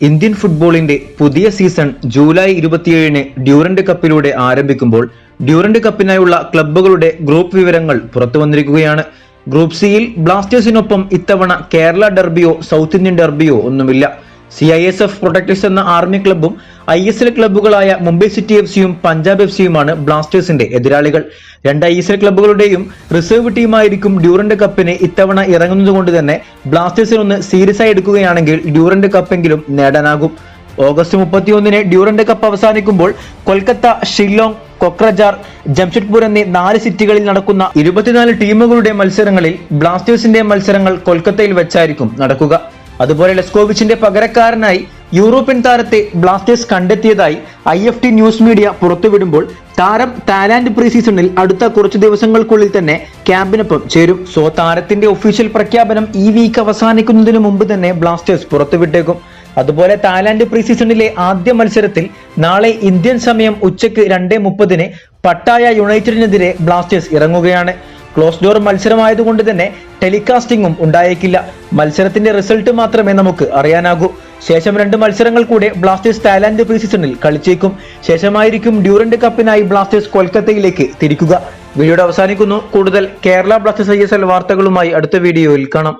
Indian ഫുട്ബോളിന്റെ പുതിയ season July ഇരുപത്തിയേഴിന് ഡ്യൂറന്റ് കപ്പിലൂടെ ആരംഭിക്കുമ്പോൾ ഡ്യൂറന്റ് കപ്പിനായുള്ള ക്ലബ്ബുകളുടെ ഗ്രൂപ്പ് വിവരങ്ങൾ പുറത്തു വന്നിരിക്കുകയാണ്. ഗ്രൂപ്പ് സിയിൽ ബ്ലാസ്റ്റേഴ്സിനൊപ്പം ഇത്തവണ കേരള ഡെർബിയോ സൗത്ത് ഇന്ത്യൻ ഡെർബിയോ ഒന്നുമില്ല. C I S F protectors എന്ന ആർമി ക്ലബ്ബും ഐ എസ് എൽ ക്ലബ്ബുകളായ മുംബൈ സിറ്റി എഫ് സിയും പഞ്ചാബ് എഫ് സിയുമാണ് ബ്ലാസ്റ്റേഴ്സിന്റെ എതിരാളികൾ. രണ്ട് ഐ എസ് എൽ ക്ലബ്ബുകളുടെയും റിസർവ് ടീമായിരിക്കും ഡ്യൂറന്റ് കപ്പിന് ഇത്തവണ ഇറങ്ങുന്നതുകൊണ്ട് തന്നെ ബ്ലാസ്റ്റേഴ്സിനൊന്ന് സീരിയസ് ആയി എടുക്കുകയാണെങ്കിൽ ഡ്യൂറന്റ് കപ്പെങ്കിലും നേടാനാകും. ഓഗസ്റ്റ് മുപ്പത്തിയൊന്നിന് ഡ്യൂറന്റ് കപ്പ് അവസാനിക്കുമ്പോൾ കൊൽക്കത്ത ഷില്ലോങ് കൊക്രജാർ ജംഷഡ്പൂർ എന്നീ നാല് സിറ്റികളിൽ നടക്കുന്ന ഇരുപത്തിനാല് ടീമുകളുടെ മത്സരങ്ങളിൽ ബ്ലാസ്റ്റേഴ്സിന്റെ മത്സരങ്ങൾ കൊൽക്കത്തയിൽ വെച്ചായിരിക്കും നടക്കുക. അതുപോലെ ലെസ്കോവിച്ചിന്റെ പകരക്കാരനായി യൂറോപ്യൻ താരത്തെ ബ്ലാസ്റ്റേഴ്സ് കണ്ടെത്തിയതായി I F T news media പുറത്തുവിടുമ്പോൾ താരം തായ്ലാന്റ് പ്രീ സീസണിൽ അടുത്ത കുറച്ചു ദിവസങ്ങൾക്കുള്ളിൽ തന്നെ ക്യാമ്പിനൊപ്പം ചേരും. സോ താരത്തിന്റെ ഒഫീഷ്യൽ പ്രഖ്യാപനം ഈ വീക്ക് അവസാനിക്കുന്നതിന് മുമ്പ് തന്നെ ബ്ലാസ്റ്റേഴ്സ് പുറത്തുവിട്ടേക്കും. അതുപോലെ തായ്ലാന്റ് പ്രീ സീസണിലെ ആദ്യ മത്സരത്തിൽ നാളെ ഇന്ത്യൻ സമയം ഉച്ചയ്ക്ക് രണ്ടേ മുപ്പതിന് പട്ടായ യുണൈറ്റഡിനെതിരെ ബ്ലാസ്റ്റേഴ്സ് ഇറങ്ങുകയാണ്. ക്ലോസ് ഡോർ മത്സരമായതുകൊണ്ട് തന്നെ ടെലികാസ്റ്റിംഗും ഉണ്ടായേക്കില്ല. മത്സരത്തിന്റെ റിസൾട്ട് മാത്രമേ നമുക്ക് അറിയാനാകൂ. ശേഷം രണ്ട് മത്സരങ്ങൾ കൂടെ ബ്ലാസ്റ്റേഴ്സ് തായ്ലാന്റ് പ്രീ സീസണിൽ കളിച്ചേക്കും. ശേഷമായിരിക്കും ഡ്യൂറന്റ് കപ്പിനായി ബ്ലാസ്റ്റേഴ്സ് കൊൽക്കത്തയിലേക്ക് തിരിക്കുക. വീഡിയോ അവസാനിക്കുന്നു. കൂടുതൽ കേരള ബ്ലാസ്റ്റേഴ്സ് ഐ വാർത്തകളുമായി അടുത്ത വീഡിയോയിൽ കാണാം.